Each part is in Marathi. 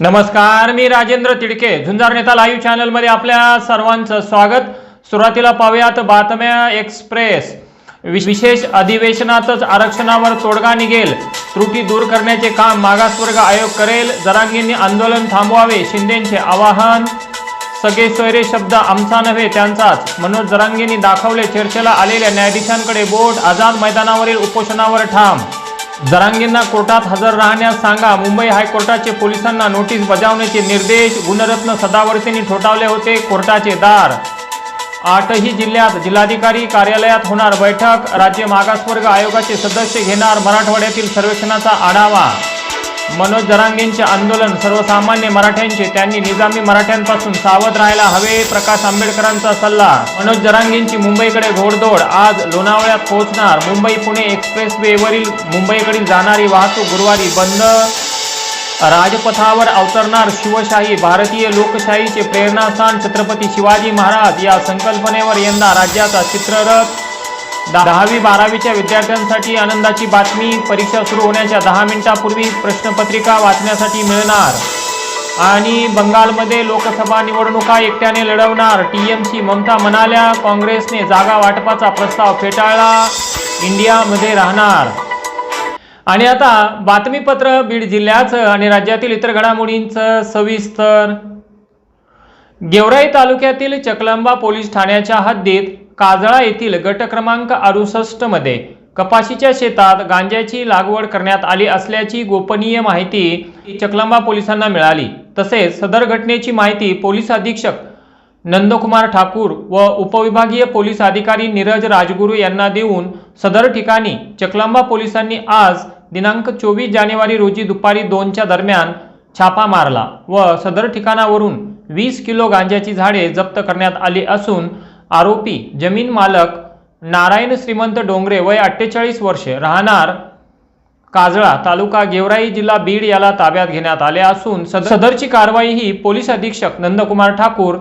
नमस्कार मी राजेंद्र तिडके. झुंजार नेता लाईव्ह चॅनलमध्ये आपल्या सर्वांचं स्वागत. सुरुवातीला पाहूयात बातम्या एक्सप्रेस. वि- विशेष अधिवेशनातच आरक्षणावर तोडगा निघेल. त्रुटी दूर करण्याचे काम मागासवर्ग आयोग करेल. जरांगींनी आंदोलन थांबवावे शिंदेचे आवाहन. सगळे सोयरे शब्द आमचा नव्हे त्यांचाच. मनोज जरांगींनी दाखवले चर्चेला आलेल्या न्यायाधीशांकडे बोट. आझाद मैदानावरील उपोषणावर ठाम. जरांगींना कोर्टात हजर राहण्यास सांगा. मुंबई हायकोर्टाचे पोलिसांना नोटीस बजावण्याचे निर्देश. गुणरत्न सदावर्तींनी ठोठावले होते कोर्टाचे दार. आठही जिल्ह्यात जिल्हाधिकारी कार्यालयात होणार बैठक. राज्य मागासवर्ग आयोगाचे सदस्य घेणार मराठवाड्यातील सर्वेक्षणाचा आढावा. मनोज जरांगेंचे आंदोलन सर्वसामान्य मराठ्यांचे त्यांनी निजामी मराठ्यांपासून सावध राहायला हवे प्रकाश आंबेडकरांचा सल्ला. मनोज जरांगेंची मुंबईकडे घोडदौड आज लोणावळ्यात पोहोचणार. मुंबई पुणे एक्सप्रेसवेवरील मुंबईकडील जाणारी वाहतूक गुरुवारी बंद. राजपथावर अवतरणार शिवशाही भारतीय लोकशाहीचे प्रेरणास्थान छत्रपती शिवाजी महाराज. या संकल्पनेवर यंदा राज्याचा चित्ररथ दहावी बारावीच्या विद्यार्थ्यांसाठी आनंदाची बातमी. परीक्षा सुरू होण्याच्या दहा मिनिटापूर्वी प्रश्नपत्रिका वाचण्यासाठी मिळणार. आणि बंगालमध्ये लोकसभा निवडणुका एकट्याने लढवणार. टीएमसी ममता म्हणाल्या काँग्रेसने जागा वाटपाचा प्रस्ताव फेटाळला. इंडियामध्ये राहणार. आणि आता बातमीपत्र बीड जिल्ह्याचं आणि राज्यातील इतर घडामोडींचं सविस्तर. गेवराई तालुक्यातील चकलंबा पोलीस ठाण्याच्या हद्दीत काजळा येथील गट क्रमांक अडुसष्टमध्ये कपाशीच्या शेतात गांजाची लागवड करण्यात आली असल्याची गोपनीय माहिती चकलंबा पोलिसांना मिळाली. तसेच सदर घटनेची माहिती पोलीस अधीक्षक नंदकुमार ठाकूर व उपविभागीय पोलीस अधिकारी नीरज राजगुरू यांना देऊन सदर ठिकाणी चकलांबा पोलिसांनी आज दिनांक चोवीस जानेवारी रोजी दुपारी दोनच्या दरम्यान छापा मारला व सदर ठिकाणावरून वीस किलो गांजाची झाडे जप्त करण्यात आली असून आरोपी जमीन मालक नारायण श्रीमंत डोंगरे वय अठ्ठेचाळीस वर्षे राहणार काजळा तालुका गेवराई जिल्हा बीड याला ताब्यात घेण्यात आले असून सद- सदरची कारवाई ही पोलीस अधीक्षक नंदकुमार ठाकूर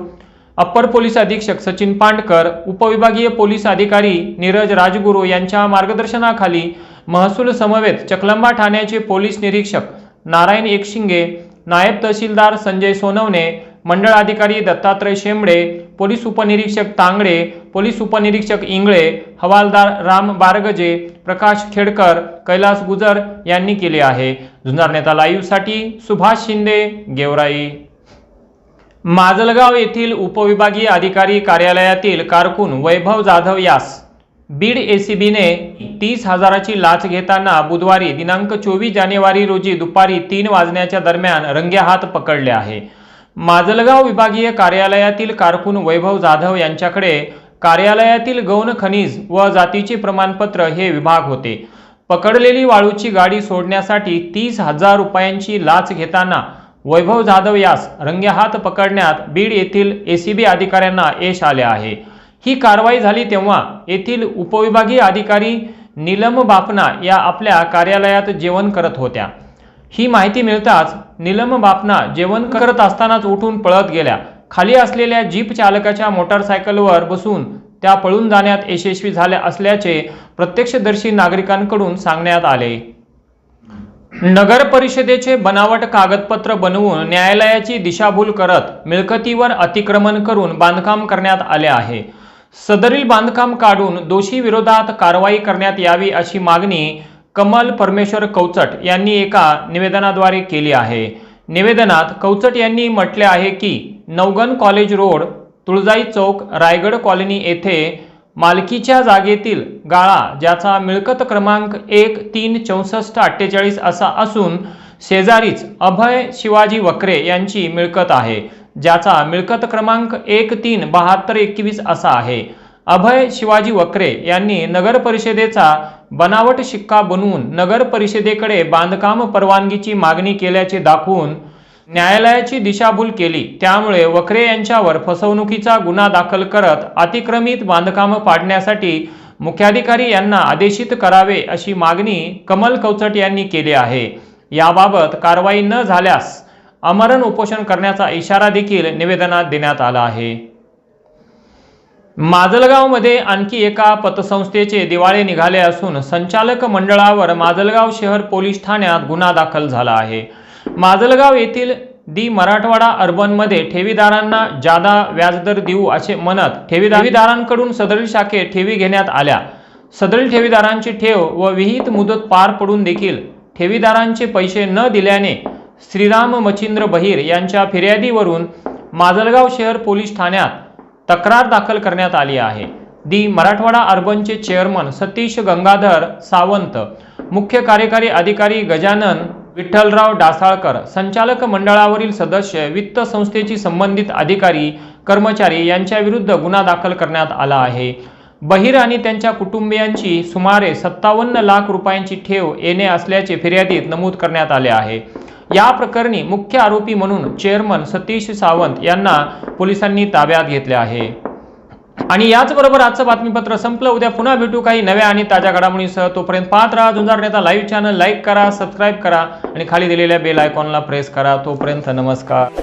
अप्पर पोलीस अधीक्षक सचिन पांडकर उपविभागीय पोलीस अधिकारी नीरज राजगुरू यांच्या मार्गदर्शनाखाली महसूल समवेत चकलंबा ठाण्याचे पोलीस निरीक्षक नारायण एकशिंगे नायब तहसीलदार संजय सोनवणे मंडळ अधिकारी दत्तात्रय शेंबडे पोलीस उपनिरीक्षक तांगडे पोलीस उपनिरीक्षक इंगळे हवालदार राम बारगजे प्रकाश खेडकर कैलास गुजर यांनी केले आहे. जुन्नर नेता लाईव्हसाठी सुभाष शिंदे गेवराई. माजलगाव येथील उपविभागीय अधिकारी कार्यालयातील कारकून वैभव जाधव यास बीड एसीबीने तीस हजाराची लाच घेताना बुधवारी दिनांक चोवीस जानेवारी रोजी दुपारी तीन वाजण्याच्या दरम्यान रंगेहात पकडले आहे. माजलगाव विभागीय कार्यालयातील कारकून वैभव जाधव यांच्याकडे कार्यालयातील गौण खनिज व जातीचे प्रमाणपत्र हे विभाग होते. पकडलेली वाळूची गाडी सोडण्यासाठी तीस हजार रुपयांची लाच घेताना वैभव जाधव यास रंगेहात पकडण्यात बीड येथील एसीबी अधिकाऱ्यांना यश आले आहे. ही कारवाई झाली तेव्हा येथील उपविभागीय अधिकारी नीलम बापना या आपल्या कार्यालयात जेवण करत होत्या. ही माहिती मिळताच निलम बापना जेवण करत असतानाच उठून पळत गेल्या. खाली असलेल्या जीप चालकाच्या मोटारसायकलवर बसून त्या पळून जाण्यात यशस्वी झाल्या असल्याचे प्रत्यक्षदर्शी नागरिकांकडून सांगण्यात आले. नगर परिषदेचे बनावट कागदपत्र बनवून न्यायालयाची दिशाभूल करत मिळकतीवर अतिक्रमण करून बांधकाम करण्यात आले आहे. सदरील बांधकाम काढून दोषी विरोधात कारवाई करण्यात यावी अशी मागणी कमल परमेश्वर कौचट यांनी एका निवेदनाद्वारे केली आहे. निवेदनात कौचट यांनी म्हटले आहे की नवगण कॉलेज रोड तुळजाई चौक रायगड कॉलनी येथे मालकीच्या जागेतील गाळा ज्याचा मिळकत क्रमांक एक तीन चौसष्ट अठ्ठेचाळीस असा असून शेजारीच अभय शिवाजी वक्रे यांची मिळकत आहे ज्याचा मिळकत क्रमांक एक तीन बहात्तर एकवीस असा आहे. अभय शिवाजी वक्रे यांनी नगर परिषदेचा बनावट शिक्का बनवून नगर परिषदेकडे बांधकाम परवानगीची मागणी केल्याचे दाखवून न्यायालयाची दिशाभूल केली. त्यामुळे वखरे यांच्यावर फसवणुकीचा गुन्हा दाखल करत अतिक्रमित बांधकाम पाडण्यासाठी मुख्याधिकारी यांना आदेशित करावे अशी मागणी कमल कौचट यांनी केली आहे. याबाबत कारवाई न झाल्यास अमरण उपोषण करण्याचा इशारा देखील निवेदनात देण्यात आला आहे. माजलगावमध्ये आणखी एका पतसंस्थेचे दिवाळे निघाले असून संचालक मंडळावर माजलगाव शहर पोलीस ठाण्यात गुन्हा दाखल झाला आहे. माजलगाव येथील दी मराठवाडा अर्बनमध्ये ठेवीदारांना जादा व्याजदर देऊ असे म्हणत ठेवीदार ठेवीदारांकडून सदरील शाखेत ठेवी घेण्यात आल्या. सदरील ठेवीदारांची ठेव व विहित मुदत पार पडून देखील ठेवीदारांचे पैसे न दिल्याने श्रीराम मच्छिंद्र बहिर यांच्या फिर्यादीवरून माजलगाव शहर पोलीस ठाण्यात तक्रार दाखल करण्यात आली आहे. दी मराठवाडा अर्बनचे चेअरमन सतीश गंगाधर सावंत मुख्य कार्यकारी अधिकारी गजानन विठ्ठलराव डासाळकर संचालक मंडळावरील सदस्य वित्त संस्थेची संबंधित अधिकारी कर्मचारी यांच्या विरुद्ध गुन्हा दाखल करण्यात आला आहे. बहिर आणि त्यांच्या कुटुंबियांची सुमारे सत्तावन्न लाख रुपयांची ठेव येणे असल्याचे फिर्यादीत नमूद करण्यात आले आहे. या प्रकरणी मुख्य आरोपी म्हणून चेअरमन सतीश सावंत यांना पोलिसांनी ताब्यात घेतले आहे. आणि याचबरोबर आजचं बातमीपत्र संपलं. उद्या पुन्हा भेटू काही नव्या आणि ताज्या घडामोडींसह. तोपर्यंत पाहत राहा Zunjar Neta live channel like करा सबस्क्राईब करा आणि खाली दिलेल्या बेल आयकॉनला प्रेस करा. तोपर्यंत नमस्कार.